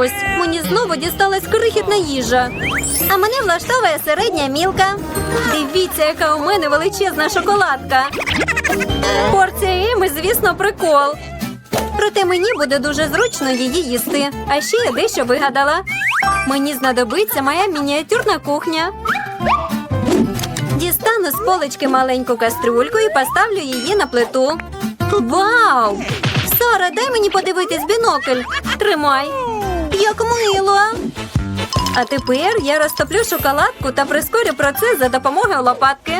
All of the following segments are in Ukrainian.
Ось мені знову дісталась крихітна їжа. А мене влаштовує середня мілка. Дивіться, яка у мене величезна шоколадка. Порція Еми, звісно, прикол. Проте мені буде дуже зручно її їсти. А ще я дещо вигадала. Мені знадобиться моя мініатюрна кухня. Дістану з полички маленьку кастрюльку і поставлю її на плиту. Вау! Сара, дай мені подивитись бінокль. Тримай. Як мило. А тепер я розтоплю шоколадку та прискорю процес за допомогою лопатки.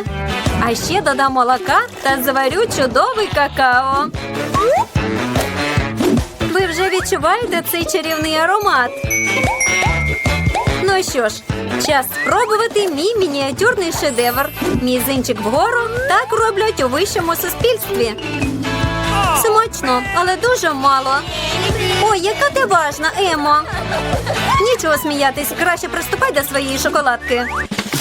А ще додам молока та заварю чудовий какао. Ви вже відчуваєте цей чарівний аромат? Ну що ж, час спробувати мій мініатюрний шедевр. Мізинчик вгору так роблять у вищому суспільстві. Смачно, але дуже мало. Ой, яка ти важна, Емо. Нічого сміятись, краще приступай до своєї шоколадки.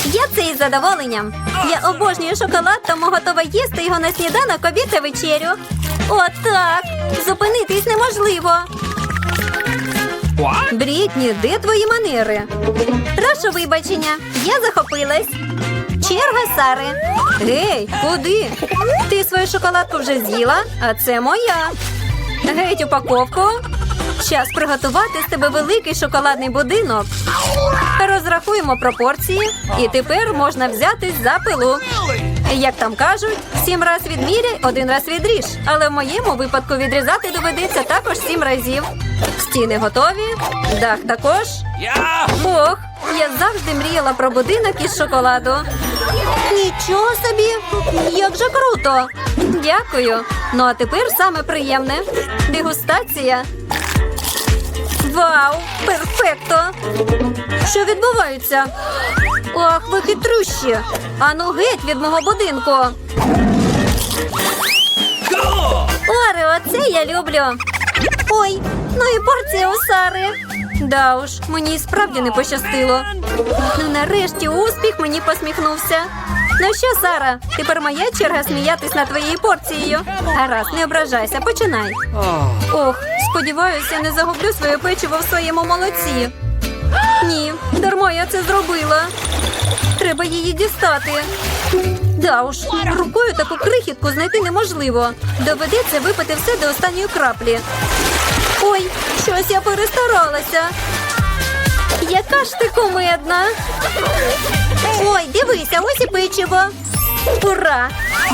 Я це із задоволенням. Я обожнюю шоколад, тому готова їсти його на сніданок, обід та вечерю. Отак. Зупинитись неможливо. Брітні, де твої манери? Прошу вибачення, я захопилась. Черга Сари. Гей, куди? Ти свою шоколадку вже з'їла, а це моя. Геть упаковку. Час приготувати з тебе великий шоколадний будинок. Розрахуємо пропорції, і тепер можна взятись за пилу. Як там кажуть, сім раз відміряй, один раз відріж. Але в моєму випадку відрізати доведеться також сім разів. Стіни готові, дах також. Ох, я завжди мріяла про будинок із шоколаду. Нічого собі, як же круто! Дякую. Ну а тепер саме приємне дегустація. Вау! Перфекто! Що відбувається? Ах, ви хитрющі! Ану геть від мого будинку. Орео, це я люблю. Ой, ну і порція у Сари. Да уж, мені і справді не пощастило. Ну нарешті успіх мені посміхнувся. Ну що, Сара, тепер моя черга сміятись над твоєю порцією. Гаразд, не ображайся, починай. Ох, сподіваюся, не загублю своє печиво в своєму молоці. Ні, дарма я це зробила. Треба її дістати. Да уж, рукою таку крихітку знайти неможливо. Доведеться випити все до останньої краплі. Ой, щось я перестаралася. Яка ж ти кумедна. Ой, дивися, ось і печиво. Ура!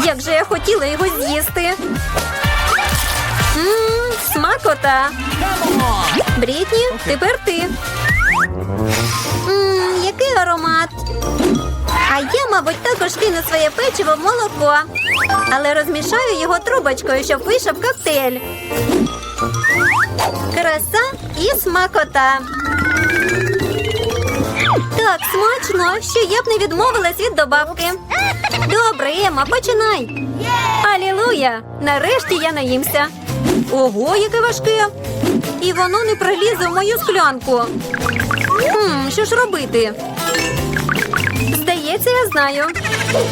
Як же я хотіла його з'їсти. Ммм, смакота. Брітні, тепер ти. Ммм, який аромат. А я, мабуть, також кину своє печиво в молоко. Але розмішаю його трубочкою, щоб вийшов коктейль. Краса і смакота. Так, смачно, що я б не відмовилась від добавки. Добре, Ема, починай. Алілуя! Нарешті я наїмся. Ого, яке важке. І воно не пролізе в мою склянку. Хм, що ж робити? Здається, я знаю.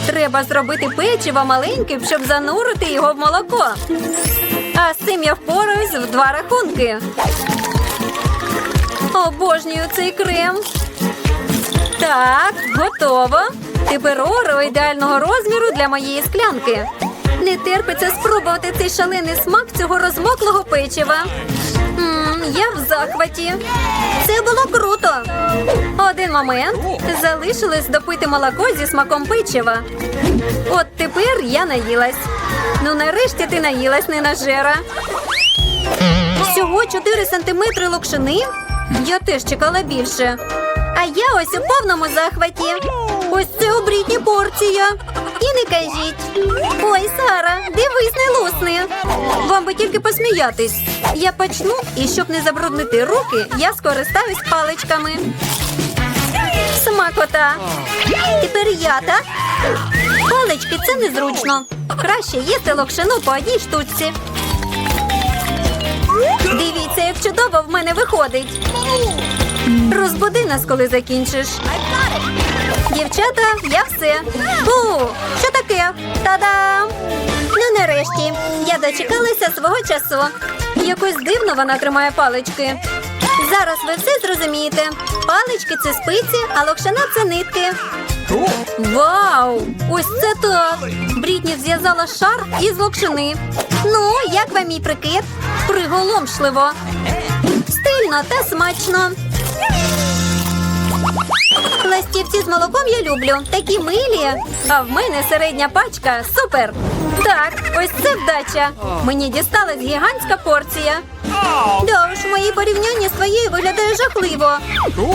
Треба зробити печиво маленьким, щоб занурити його в молоко. А з цим я впораюсь в два рахунки. Обожнюю цей крем. Так, готово. Тепер орео ідеального розміру для моєї склянки. Не терпиться спробувати цей шалений смак цього розмоклого печива. М, я в захваті. Це було круто. Один момент. Залишилось допити молоко зі смаком печива. От тепер я наїлась. Ну нарешті ти наїлась, ненажера. Всього 4 сантиметри локшини. Я теж чекала більше. А я ось у повному захваті. Ось це обрітні порція. І не кажіть. Ой, Сара, дивись, не лусни. Вам би тільки посміятись. Я почну, і щоб не забруднити руки, я скористаюсь паличками. Смакота. Тепер я, так? Палички це незручно. Краще їсти локшину по одній штучці. Дивіться, як чудово в мене виходить. Розбуди нас, коли закінчиш. Дівчата, я все. Фу, що таке? Та-дам! Ну, нарешті, я дочекалася свого часу. Якось дивно вона тримає палички. Зараз ви все зрозумієте. Палички це спиці, а локшина це нитки. Вау! Ось це так! Брітні зв'язала шар із локшини. Ну, як вам мій прикид? Приголомшливо. Стильно та смачно. Пластівці з молоком я люблю. Такі милі. А в мене середня пачка. Супер. Так, ось це вдача. Мені дісталась гігантська порція. Да уж, мої порівняння з твоєю виглядає жахливо.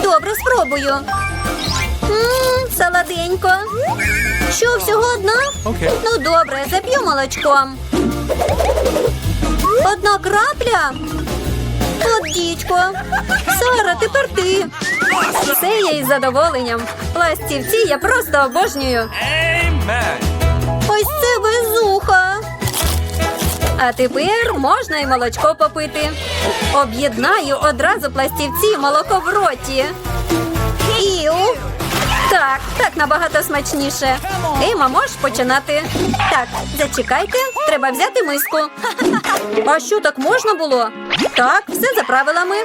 Добре, спробую. Ммм, солоденько. Що, всього одна? Окей. Ну добре, зап'ю молочком. Одна крапля. От дідько. Сара, тепер ти. Це я із задоволенням. Пластівці я просто обожнюю. Amen. Ось це везуха. А тепер можна і молочко попити. Об'єднаю одразу пластівці і молоко в роті. Іу. Так, так набагато смачніше. Ема, можеш починати. Так, зачекайте, треба взяти миску. А що так можна було? Так, все за правилами.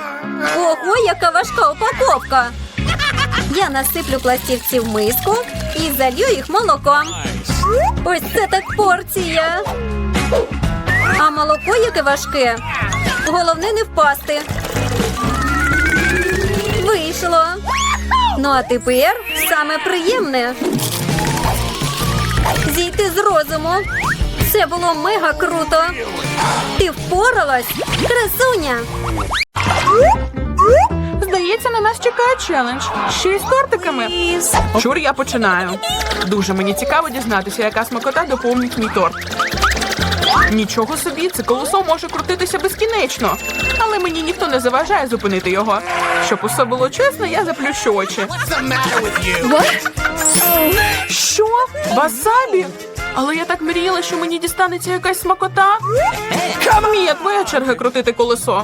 Ого, яка важка упаковка. Я насиплю пластівці в миску і залью їх молоком. Ось це так порція. А молоко яке важке. Головне не впасти. Вийшло. Ну а тепер саме приємне. Зійти з розуму. Це було мега круто. Ти впоралась, красуня. Здається, на нас чекає челендж. Ще й з тортиками. Чур, я починаю. Дуже мені цікаво дізнатися, яка смакота доповнить мій торт. Нічого собі, це колесо може крутитися безкінечно, але мені ніхто не заважає зупинити його. Щоб усе було чесно, я заплющу очі. Що? Васабі? Але я так мріяла, що мені дістанеться якась смакота. Мія, твоя черга крутити колесо.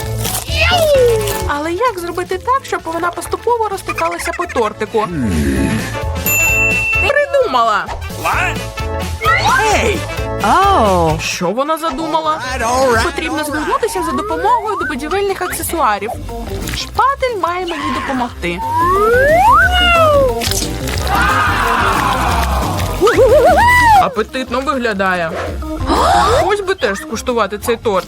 Але як зробити так, щоб вона поступово розтикалася по тортику? Придумала. What? Що вона задумала? Потрібно звернутися за допомогою до будівельних аксесуарів. Шпатель має мені допомогти. Апетитно виглядає. Ось би теж скуштувати цей торт.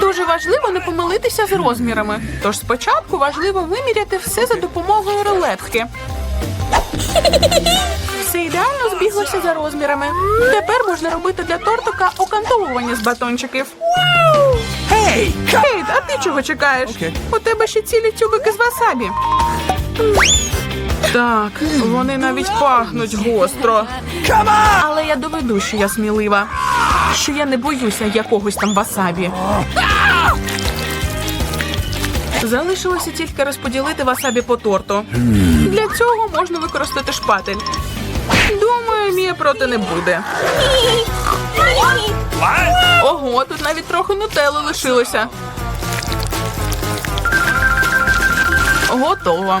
Дуже важливо не помилитися з розмірами. Тож спочатку важливо виміряти все за допомогою рулетки. Все ідеально збіглося за розмірами. Тепер можна робити для тортика окантовування з батончиків. Come Кейт, а ти чого чекаєш? У тебе ще цілі тюбики з васабі. Так, вони навіть пахнуть гостро. Але я доведу, що я смілива. Що я не боюся якогось там васабі. Залишилося тільки розподілити васабі по торту. Для цього можна використати шпатель. Думаю, Мія проти не буде. Ого, тут навіть трохи нутелли лишилося. Готово.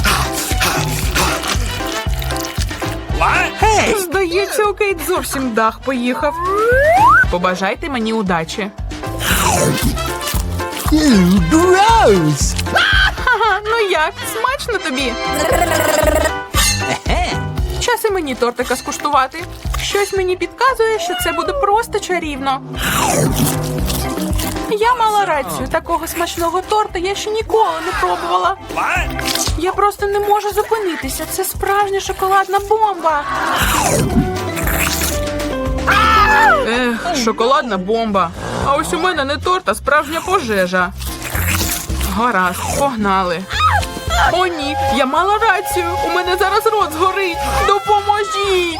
Hey! Здається, у Кейт зовсім дах поїхав. Побажайте мені удачі. Gross! Ну як? Смачно тобі? Час і мені тортика скуштувати. Щось мені підказує, що це буде просто чарівно. Я мала рацію, такого смачного торта я ще ніколи не пробувала. Я просто не можу зупинитися. Це справжня шоколадна бомба. Ех, шоколадна бомба. А ось у мене не торт, а справжня пожежа. Гаразд, погнали. О, ні, я мала рацію. У мене зараз рот згорить. Допоможіть!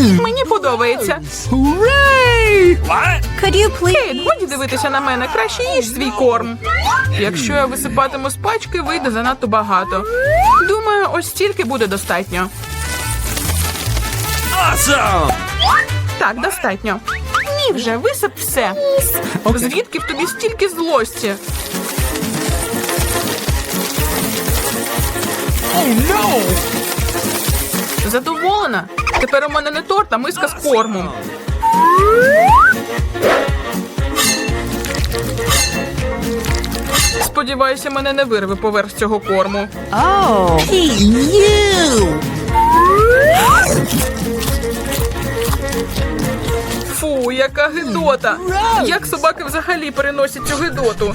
Мені подобається. Hooray! What? Could you please? Кейт, годі дивитися на мене, краще їж свій корм. Якщо я висипатиму з пачки, вийде занадто багато. Думаю, ось стільки буде достатньо. Awesome! Так, достатньо. Ні, вже висип все. Звідки в тобі стільки злості? Oh no! Задоволена? Тепер у мене не торт, а миска з кормом. Сподіваюся, мене не вирве поверх цього корму. Hey! Фу, яка гидота! Як собаки взагалі переносять цю гидоту?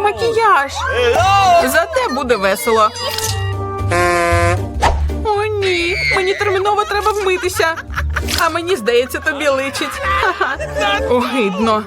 Макіяж. Зате буде весело. О, ні. Мені терміново треба вмитися. А мені здається, тобі личить. Огидно.